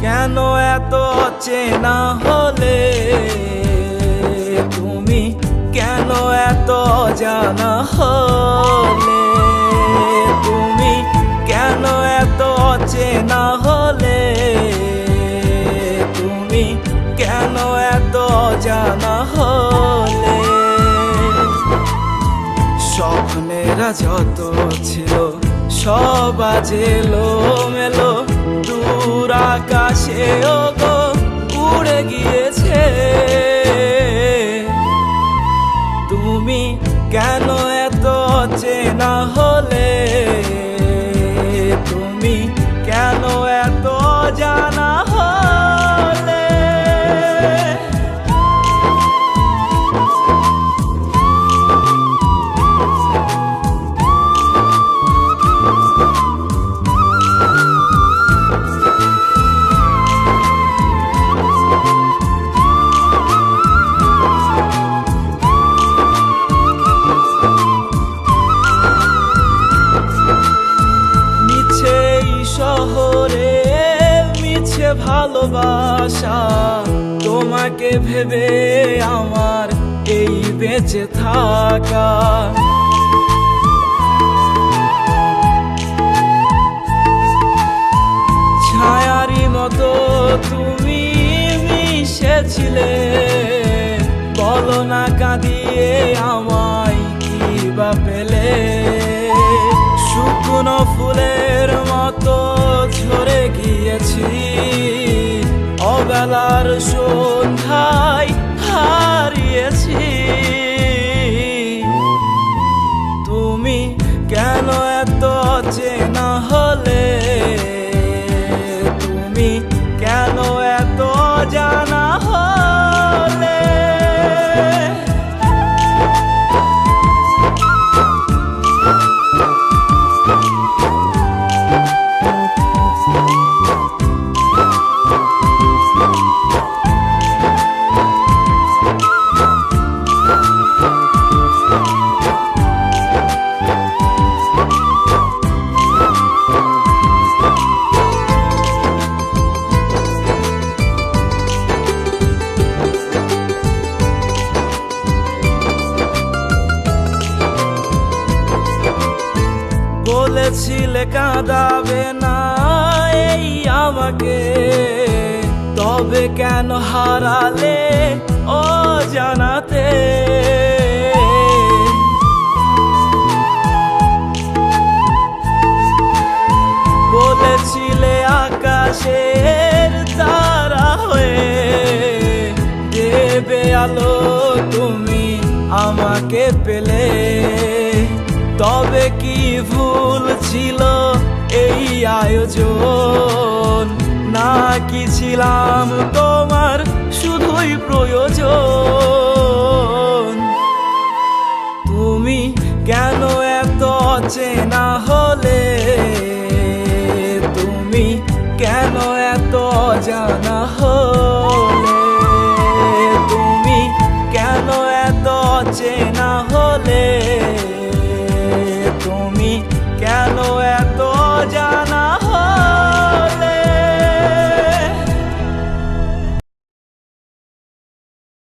কেন এত চেনা হলে? তুমি কেন এত জানা হলে? অচেনা হলে তুমি কেন এত জানা হলে? স্বপ্নেরা যত ছিল, সব আজ মেলো দূর আকাশে ও গো উড়ে গিয়েছে। তুমি কেন এত চেনা হলে? এত ভালোবাসা। তোমাকে ভেবে আমার এই বেঁচে থাকা। ছায়ারি মতো তুমি মিশেছিলে। বলো না কাঁদিয়ে আমায় কি বা পেলে। শুকনো ফুলের মতো বলেছিলে কাঁদাবে না এই আমাকে। তবে কেন হারালে ও জানাতে বলেছিলে আকাশের তারা হয়ে দেবে আলো তুমি আমাকে পেলে। তবে কি ভুল ছিল এই আয়োজন? না কি ছিলাম তোমার শুধুই প্রয়োজন? তুমি কেন এত চেনা হলে? তুমি কেন এত জানা হলে? তুমি কেন এত চেনা হলে?